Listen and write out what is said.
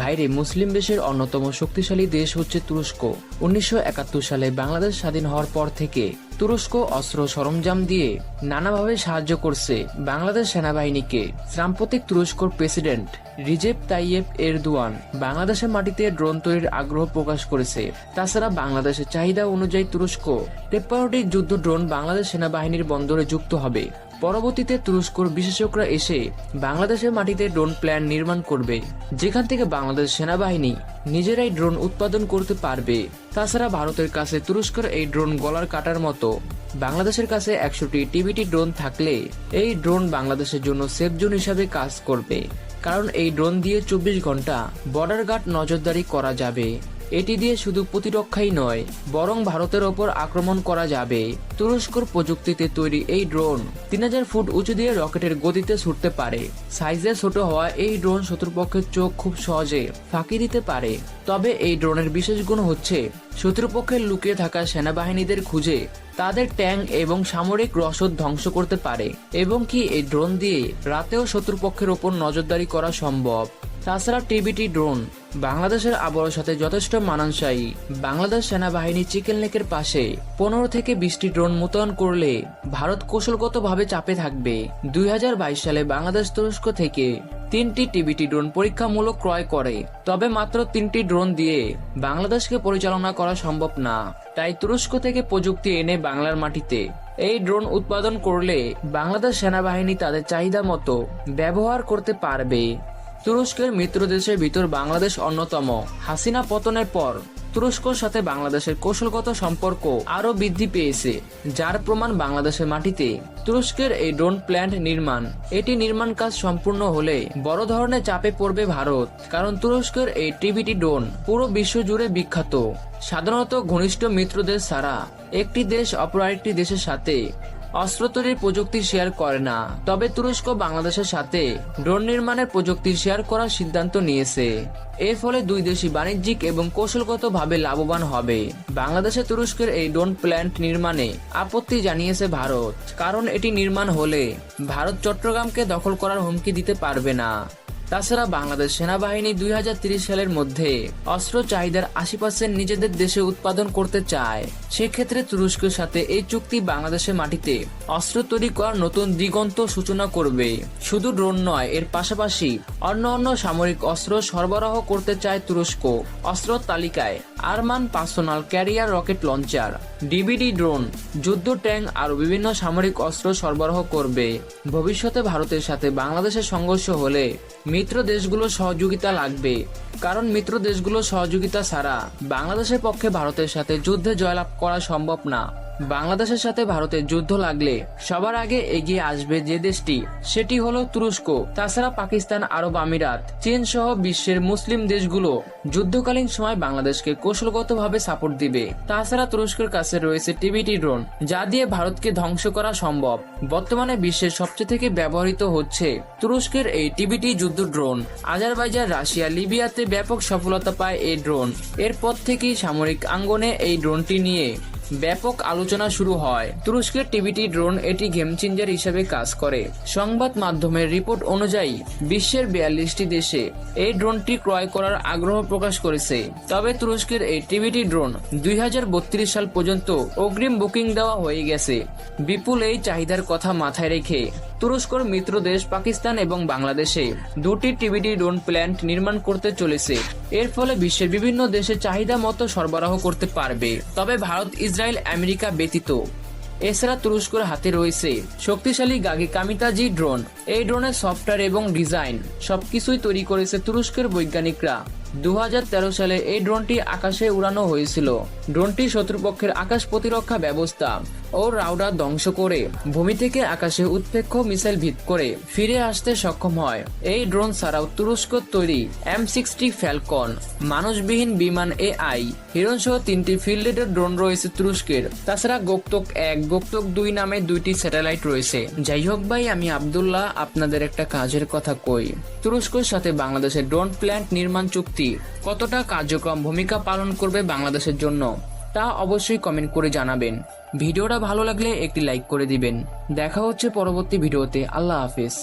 বাইরে মুসলিম দেশের অন্যতম শক্তিশালী দেশ হচ্ছে তুরস্ক। উনিশশো একাত্তর সালে বাংলাদেশ স্বাধীন হওয়ার পর থেকে তুরস্ক অস্ত্র সরঞ্জাম দিয়ে নানাভাবে সাহায্য করছে বাংলাদেশ সেনাবাহিনীকে। সাম্প্রতিক তুরস্কর প্রেসিডেন্ট রিজেপ তাইয়েব এরদোয়ান বাংলাদেশের মাটিতে ড্রোন তৈরির আগ্রহ প্রকাশ করেছে। তাছাড়া বাংলাদেশের চাহিদা অনুযায়ী তুরস্ক টেপারোটিক যুদ্ধ ড্রোন বাংলাদেশ সেনাবাহিনীর বন্দরে যুক্ত হবে। পরবর্তীতে তুরস্কর বিশেষজ্ঞরা এসে বাংলাদেশের মাটিতে ড্রোন প্ল্যান নির্মাণ করবে। যেখান থেকে বাংলাদেশ সেনাবাহিনী নিজেরাই ড্রোন উৎপাদন করতে পারবে। তাছাড়া ভারতের কাছে তুরস্কের এই ড্রোন গলার কাটার মতো। বাংলাদেশের কাছে একশোটি টিভিটি ড্রোন থাকলে এই ড্রোন বাংলাদেশের জন্য সেফ জোন হিসাবে কাজ করবে। কারণ এই ড্রোন দিয়ে চব্বিশ ঘণ্টা বর্ডার গার্ড নজরদারি করা যাবে। এটি দিয়ে শুধু প্রতিরক্ষাই নয়, বরং ভারতের ওপর আক্রমণ করা যাবে। তুরস্কর প্রযুক্তিতে তৈরি এই ড্রোন তিন হাজার ফুট উঁচু দিয়ে রকেটের গতিতে ছুটতে পারে। সাইজে ছোট হওয়া এই ড্রোন শত্রুপক্ষের চোখ খুব সহজে ফাঁকি দিতে পারে। তবে এই ড্রোনের বিশেষ গুণ হচ্ছে, শত্রুপক্ষের লুকিয়ে থাকা সেনাবাহিনীদের খুঁজে তাদের ট্যাঙ্ক এবং সামরিক রসদ ধ্বংস করতে পারে। এবং কি এই ড্রোন দিয়ে রাতেও শত্রুপক্ষের ওপর নজরদারি করা সম্ভব? তাছাড়া টিবিটি ড্রোন বাংলাদেশের আবহাওয়ার সাথে যথেষ্ট মানানসাই। বাংলাদেশ সেনাবাহিনী চিকেন লেকের পাশে পনেরো থেকে বিশটি ড্রোন মোতায়েন করলে ভারত কৌশলগতভাবে চাপে থাকবে। দু হাজার বাইশ সালে বাংলাদেশ তুরস্ক থেকে তিনটি টিবিটি ড্রোন পরীক্ষামূলক ক্রয় করে, তবে মাত্র তিনটি ড্রোন দিয়ে বাংলাদেশকে পরিচালনা করা সম্ভব না। তাই তুরস্ক থেকে প্রযুক্তি এনে বাংলার মাটিতে এই ড্রোন উৎপাদন করলে বাংলাদেশ সেনাবাহিনী তাদের চাহিদা মতো ব্যবহার করতে পারবে। তুরস্কের মিত্র দেশের ভিতর বাংলাদেশ অন্যতম। হাসিনা পতনের পর, তুরস্কর সাথে বাংলাদেশের কৌশলগত সম্পর্ক আরও বৃদ্ধি পেয়েছে, যার প্রমাণ বাংলাদেশের মাটিতে। তুরস্কের এই ড্রোন প্ল্যান্ট নির্মাণ, এটি নির্মাণ কাজ সম্পূর্ণ হলে বড় ধরনের চাপে পড়বে ভারত, কারণ তুরস্কের এই টিভিটি ড্রোন পুরো বিশ্ব জুড়ে বিখ্যাত। সাধারণত ঘনিষ্ঠ মিত্র দেশ ছাড়া, একটি দেশ অপর আরেকটি দেশের সাথে অস্ত্র তৈরির প্রযুক্তি শেয়ার করে না। তবে তুরস্ক বাংলাদেশের সাথে ড্রোন নির্মাণের প্রযুক্তি শেয়ার করার সিদ্ধান্ত নিয়েছে। এর ফলে দুই দেশই বাণিজ্যিক এবং কৌশলগতভাবে লাভবান হবে। বাংলাদেশে তুরস্কের এই ড্রোন প্ল্যান্ট নির্মাণে আপত্তি জানিয়েছে ভারত। কারণ এটি নির্মাণ হলে ভারত চট্টগ্রামকে দখল করার হুমকি দিতে পারবে না। তাছাড়া বাংলাদেশ সেনাবাহিনী দুই সালের মধ্যে অস্ত্র চাহিদার আশি পার্সেন্ট নিজেদের দেশে উৎপাদন করতে চায়। সেক্ষেত্রে তুরস্কের সাথে এই চুক্তি বাংলাদেশের মাটিতে অস্ত্র তৈরি করার নতুন দিগন্ত সূচনা করবে। শুধু ড্রোন নয়, এর পাশাপাশি অন্য অন্য সামরিক অস্ত্র সরবরাহ করতে চায় তুরস্ক। অস্ত্র তালিকায় armoured personnel carrier rocket launcher, DBD drone, যুদ্ধ ট্যাঙ্ক আরও বিভিন্ন সামরিক অস্ত্র সরবরাহ করবে। ভবিষ্যতে ভারতের সাথে বাংলাদেশের সংঘর্ষ হলে মিত্র দেশগুলোর সহযোগিতা লাগবে। কারণ মিত্র দেশগুলোর সহযোগিতা ছাড়া বাংলাদেশের পক্ষে ভারতের সাথে যুদ্ধে জয়লাভ করা সম্ভব না। বাংলাদেশের সাথে ভারতের যুদ্ধ লাগলে সবার আগে এগিয়ে আসবে যে দেশটি, সেটি হলো তুরস্ক। তাছাড়া পাকিস্তান, আরব আমিরাত, চীন সহ বিশ্বের মুসলিম দেশগুলো যুদ্ধকালীন সময় বাংলাদেশকে কৌশলগতভাবে সাপোর্ট দিবে। তাছাড়া তুরস্কের কাছে রয়েছে টিভিটি ড্রোন, যা দিয়ে ভারতকে ধ্বংস করা সম্ভব। বর্তমানে বিশ্বের সবচেয়ে থেকে ব্যবহৃত হচ্ছে তুরস্কের এই টিভিটি যুদ্ধ ড্রোন। আজারবাইজান, রাশিয়া, লিবিয়াতে ব্যাপক সফলতা পায় এই ড্রোন। এরপর থেকেই সামরিক আঙ্গনে এই ড্রোনটি নিয়ে ব্যাপক আলোচনা শুরু হয়। তুরস্কের টিভিটি ড্রোন এটি গেম চেঞ্জার হিসেবে কাজ করে। সংবাদ মাধ্যমের রিপোর্ট অনুযায়ী, বিশ্বের বিয়াল্লিশটি দেশে এই ড্রোনটি ক্রয় করার আগ্রহ প্রকাশ করেছে। তবে তুরস্কের এই টিভিটি ড্রোন দুই সাল পর্যন্ত অগ্রিম বুকিং দেওয়া হয়ে গেছে। বিপুল এই চাহিদার কথা মাথায় রেখে তুরস্কর মিত্র দেশ পাকিস্তান এবং বাংলাদেশে দুটি টিভিডি ড্রোন প্ল্যান্ট নির্মাণ করতে চলেছে। এর ফলে বিশ্বের বিভিন্ন দেশে চাহিদা মতো সরবরাহ করতে পারবে। তবে ভারত ইসরায়েল আমেরিকা ব্যতীত। এছাড়া তুরস্কর হাতে রয়েছে শক্তিশালী গাগি কামিতাজি ড্রোন। এই ড্রোনের সফটওয়্যার এবং ডিজাইন সবকিছুই তৈরি করেছে তুরস্কের বৈজ্ঞানিকরা। দু হাজার তেরো সালে এই ড্রোনটি আকাশে উড়ানো হয়েছিল। ড্রোনটি শত্রুপক্ষের আকাশ প্রতিরক্ষা ব্যবস্থা ও রাউডার ধ্বংস করে। ভূমি থেকে আকাশে উৎপেক্ষ মিসাইল ভিত করে ফিরে আসতে সক্ষম হয়। এই ড্রোন ছাড়াও তুরস্ক তৈরি এম সিক্সটি ফ্যালকন, মানুষবিহীন বিমান এ আই হিরন সহ তিনটি ফিল্ডেড ড্রোন রয়েছে তুরস্কের। তাছাড়া গোক্তক এক, গোক্তক দুই নামে দুইটি স্যাটেলাইট রয়েছে। যাই হোক ভাই, আমি আবদুল্লাহ, আপনাদের একটা কাজের কথা কই। তুরস্কের সাথে বাংলাদেশের ড্রোন প্ল্যান্ট নির্মাণ চুক্তি কতটা কার্যক্রম ভূমিকা পালন করবে বাংলাদেশের জন্য? তা অবশ্যই কমেন্ট করে জানাবেন। ভিডিওটা ভালো লাগলে একটি লাইক করে দিবেন। দেখা হচ্ছে পরবর্তী ভিডিওতে। আল্লাহ হাফিজ।